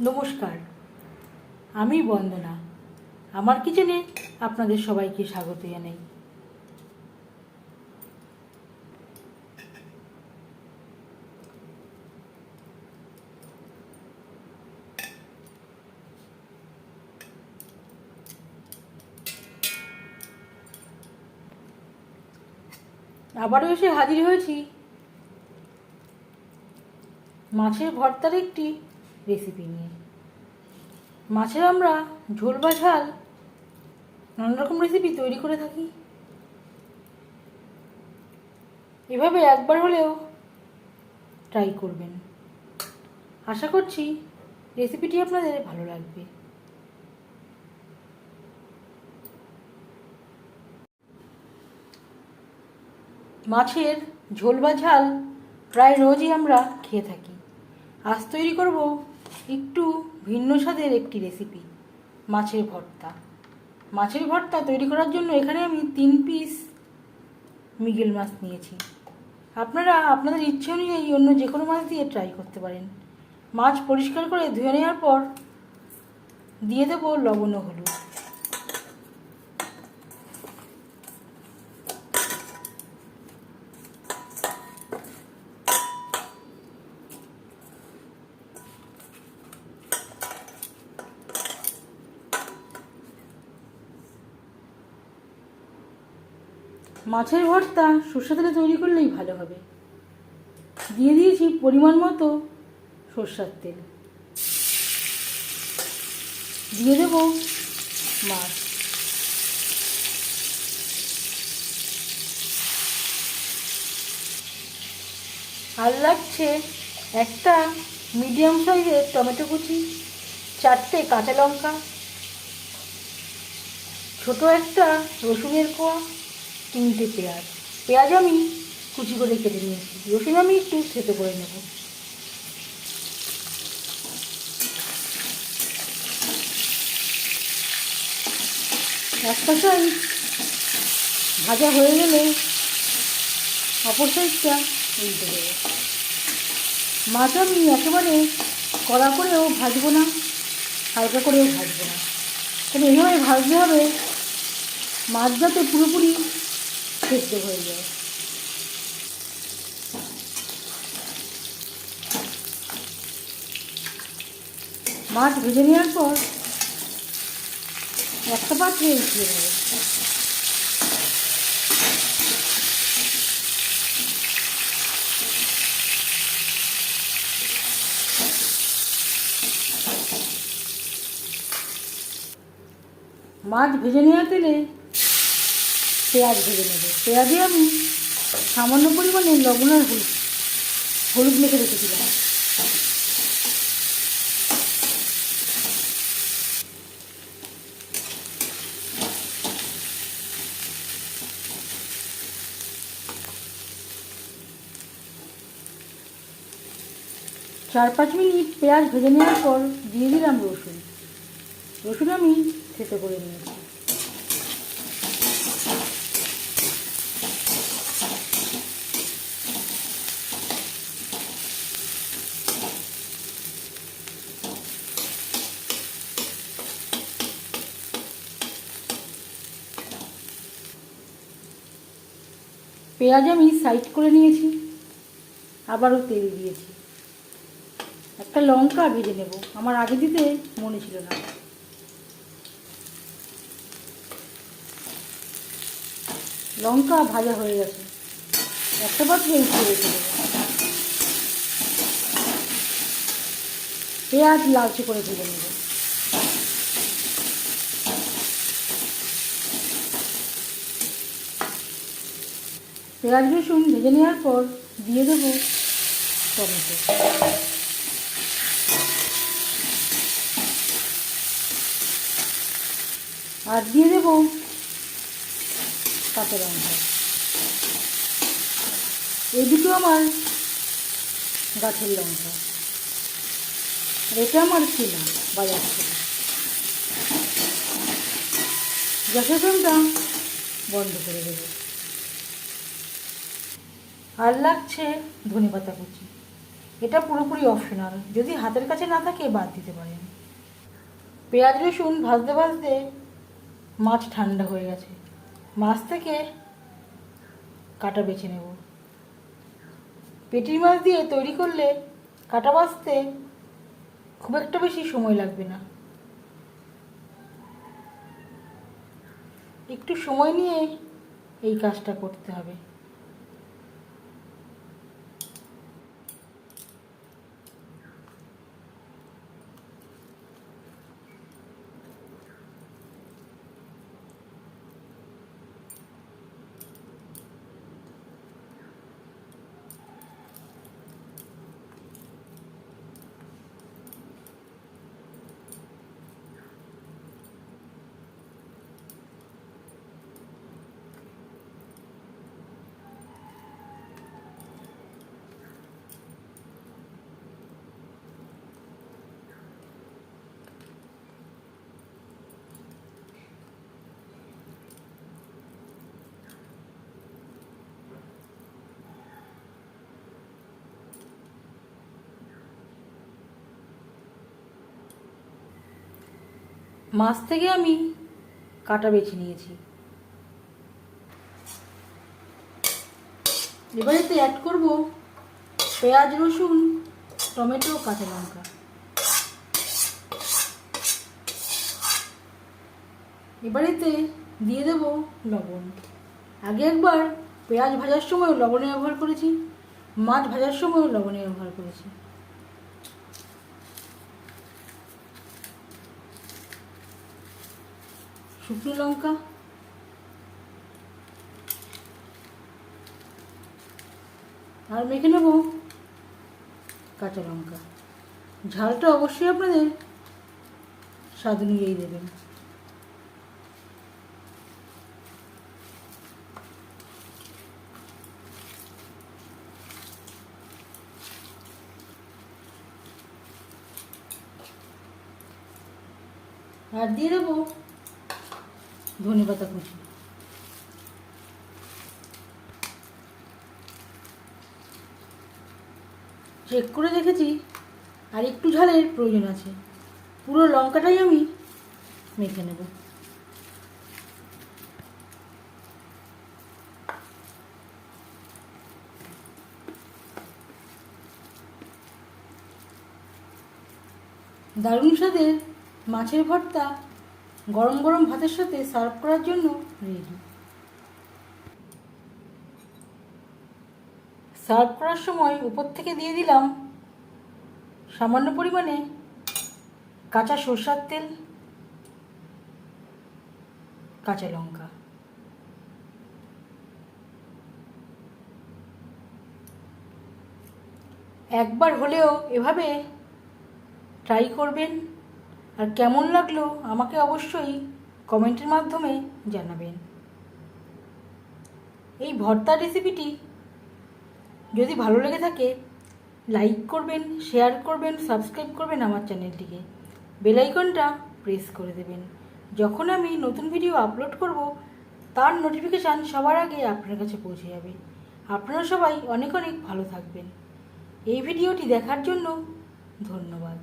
নমস্কার। আমি বন্দনা। আমার কিচেনে আপনাদের সবাইকে স্বাগত জানাই। আবারও এসে হাজির হয়েছি। মাছের ভর্তার একটি রেসিপি নিয়ে। মাছের আমরা ঝোল বা ঝাল নানা রকম রেসিপি তৈরি করে থাকি। এভাবে একবার হলেও ট্রাই করবেন। আশা করছি রেসিপিটি আপনাদের ভালো লাগবে। মাছের ঝোল বা ঝাল প্রায় রোজই আমরা খেয়ে থাকি। আজ তৈরি করব একটু ভিন্ন স্বাদের একটি রেসিপি মাছের ভর্তা। মাছের ভর্তা তৈরি করার জন্য এখানে আমি তিন পিস মিগেল মাছ নিয়েছি। আপনারা, আপনাদের ইচ্ছে অনুযায়ী অন্য যে কোনো মাছ দিয়ে ট্রাই করতে পারেন। মাছ পরিষ্কার করে ধুয়ে নেওয়ার পর দিয়ে দেবো লবণ হলুদ। মাছের ভর্তা সর্ষে তৈরি করলেই ভালো হবে। দিয়ে দিয়েছি পরিমাণ মতো সর্ষার তেল। দিয়ে দেব মাছ। আর লাগছে একটা মিডিয়াম সাইজের টমেটো কুচি, চারটে কাঁচা লঙ্কা, ছোট একটা রসুনের কোয়া তিনটে পেঁয়াজ। পেঁয়াজ আমি কুচি করে কেটে নিয়েছি। রসুন আমি একটু থেতো করে নেব। একটা সাইজ ভাজা হয়ে গেলে অপর সাইজটা উল্টে দেবো। মাছ আমি একেবারে কড়া করেও ভাজবো না, হালকা করেও ভাজবো না। তবে এইভাবে ভাজতে হবে, মাছ যাতে পুরোপুরি সেদ্ধ হয়ে যায়। মাছ ভেজে নেওয়ার পর একটা পাত্রে উঠিয়ে নেবে মাছ ভেজে নেওয়া তেলে পেঁয়াজ ভেজে নেবে। পেঁয়াজে আমি সামান্য পরিমাণে লবণ আর হলুদ। হলুদ মেখে রেখেছিলাম। চার পাঁচ মিনিট পেঁয়াজ ভেজে নেওয়ার পর দিয়ে দিলাম রসুন। রসুন আমি থেতো করে নিয়েছি। পেঁয়াজ আমি সাইড করে নিয়েছি, আবারও তেল দিয়েছি। একটা লঙ্কা ভেজে নেব, আমার আগে দিতে মনে ছিল না। লঙ্কা ভাজা হয়ে গেছে, একটা পাত্রে দেবো। পেঁয়াজ লালচে করে ভেজে নেব। পেঁয়াজ রসুন ভেজে নেওয়ার পর দিয়ে দেবো টমেটো। আর দিয়ে দেবো কাঁচা লঙ্কা। এই দুটো আমার গাছের লঙ্কা। আর এটা আমার কিনা বাজার থেকে। গ্যাসের বন্ধ করে দেবো। আর লাগছে ধনে পাতা কুচি। এটা পুরোপুরি অপশনাল যদি হাতের কাছে না থাকে বাদ দিতে পারেন। পেঁয়াজ, রসুন ভাজতে ভাজতে মাছ ঠান্ডা হয়ে গেছে। মাছ থেকে কাটা বেছে নেব। পেটির মাছ দিয়ে তৈরি করলে কাটা বাছতে খুব একটা বেশি সময় লাগবে না। একটু সময় নিয়ে এই কাজটা করতে হবে। মাছ থেকে আমি কাটা বেছে নিয়েছি। এবারে তো অ্যাড করব পেঁয়াজ, রসুন, টমেটো, কাঁচা লঙ্কা। এবারেতে দিয়ে দেব লবণ। আগে একবার পেঁয়াজ ভাজার সময় লবণে ব্যবহার করেছি, মাছ ভাজার সময়ও লবণে ব্যবহার করেছি। শুকনো লঙ্কা। আর মেখে নেব কাঁচা লঙ্কা। ঝালটা অবশ্যই আপনাদের স্বাদ অনুযায়ী দেবেন। আর দিয়ে দেবো ধনে পাতা কুচি চেক করে দেখেছি, আর একটু ঝালের প্রয়োজন আছে। পুরো লঙ্কাটাই আমি মেখে নেব। দারুণ স্বাদের মাছের ভর্তা গরম গরম ভাতের সাথে সার্ভ করার জন্য রেডি সার্ভ করার সময় উপর থেকে দিয়ে দিলাম সামান্য পরিমাণে কাঁচা সরষার তেল, কাঁচা লঙ্কা। একবার হলেও এভাবে ট্রাই করবেন। আর কেমন লাগল আমাকে অবশ্যই কমেন্টের মাধ্যমে জানাবেন। এই ভর্তা রেসিপিটি যদি ভালো লেগে থাকে লাইক করবেন শেয়ার করবেন সাবস্ক্রাইব করবেন আমার চ্যানেলটিকে বেলাইকনটা প্রেস করে দেবেন। যখন আমি নতুন ভিডিও আপলোড করব, তার নোটিফিকেশান সবার আগে আপনার কাছে পৌঁছে যাবে। আপনারা সবাই অনেক অনেক ভালো থাকবেন। এই ভিডিওটি দেখার জন্য ধন্যবাদ।